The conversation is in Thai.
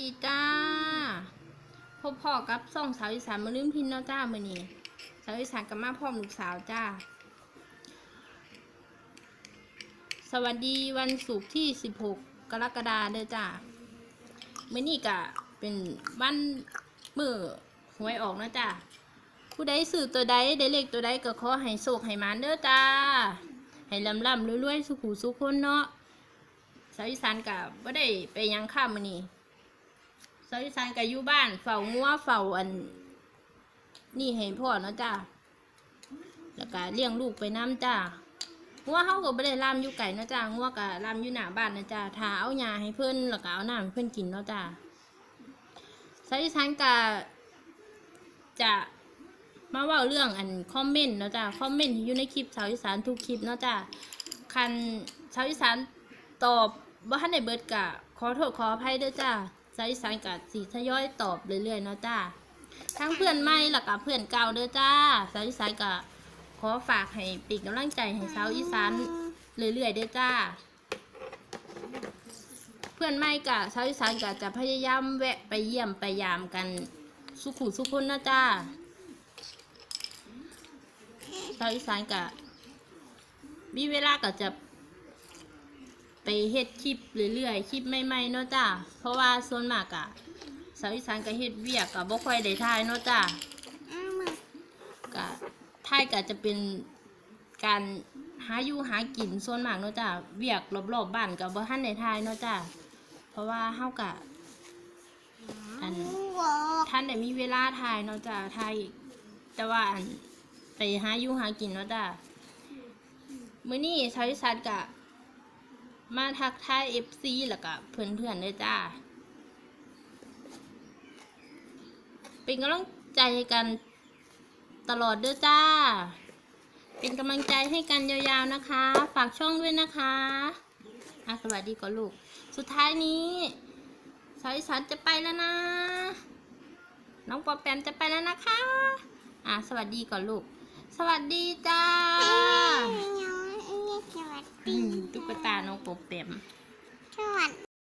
ดีจ้า พบพ่อกับส่องสาวอีสานมาลืมพินเนาะจ้ามือนี้สาวอีสานกับมาพร้อมลูกสาวจ้า สวัสดีวันศุกร์ที่ 16 กรกฎาคมเด้อจ้ามือนี้ก็เป็นวันมือหวยออกเนาะจ้าผู้ใดสื่อตัวใดได้เลขตัวใดก็ขอให้โชคให้มานเด้อจ้า ให้ลำลำรวยๆสุขุสุขคนเนาะสาวอีสานกับว่ได้ไปยังข้ามมือนี่ สาวอีสานกับอยู่บ้าน เฝ้างัวเฝ้าอัน นี่ให้พ่อเนาะจ้าแล้วก็เลี้ยงลูกไปน้ำจ้างัวเขาก็ไม่ได้ล่ามอยู่ไก่เนาะจ้างัวก็ล่ามอยู่หน้าบ้านนะจ้าทาเอาหญ้าให้เพื่อนแล้วก็เอาน้ำให้เพื่อนกินเนาะจ้าสาวอีสานกับจะมาว่าเรื่องอันคอมเมนต์เนาะจ้าคอมเมนต์ที่อยู่ในคลิปสาวอีสานทุกคลิปเนาะจ้าคันสาวอีสานตอบว่าท่านในเบิร์ดกะขอโทษขออภัยด้อจ้าายอีสานกะสีทยอยตอบเรื่อยๆเนาะจ้าทั้งเพื่อนใหม่แล้วก็เพื่อนเก่าเด้อจ้าสาวอีสานกะขอฝากให้ปีกกำลังใจให้สาวอีสานเรื่อยๆเด้อจ้า เพื่อนใหม่กะสาวอีสานกะจะพยายามแวะไปเยี่ยมไปยามกันสุขุสุขคนนะจ้าสาวอีสานกะมีเวลาก็จะ เฮ็ดคลิปเรื่อยๆคลิปใหม่ๆเนาะจ้าเพราะว่าส่วนมากอะสาวอีสานก็เฮ็ดเวียกก็บ่ค่อยได้ถ่ายเนาะจ้าก็ถ่ายก็จะเป็นการหาอยู่หากินส่วนมากเนาะจ้าเวียกรอบๆบบ้านก็บ่ทันได้ถ่ายเนาะจ้าเพราะว่าเฮาก็อันท่านได้มีเวลาถ่ายเนาะจ้าถ่ายแต่ว่าอันไปหาอยู่หากินเนาะจ้ามื้อนี้ชาวอีสานก็ มาทักทายเอฟซีแล้วก็เพื่อนๆด้วยจ้า เป็นกำลังใจกันตลอดด้อจ้า เป็นกำลังใจให้กันยาวๆนะคะ ฝากช่องด้วยนะคะอะสวัสดีก่อนลูก สุดท้ายนี้สาวอีสานจะไปแล้วนะ น้องปอแปมจะไปแล้วนะคะ อะสวัสดีก่อนลูก สวัสดีจ้า ตุ๊กตาน้องปอแปมสวัส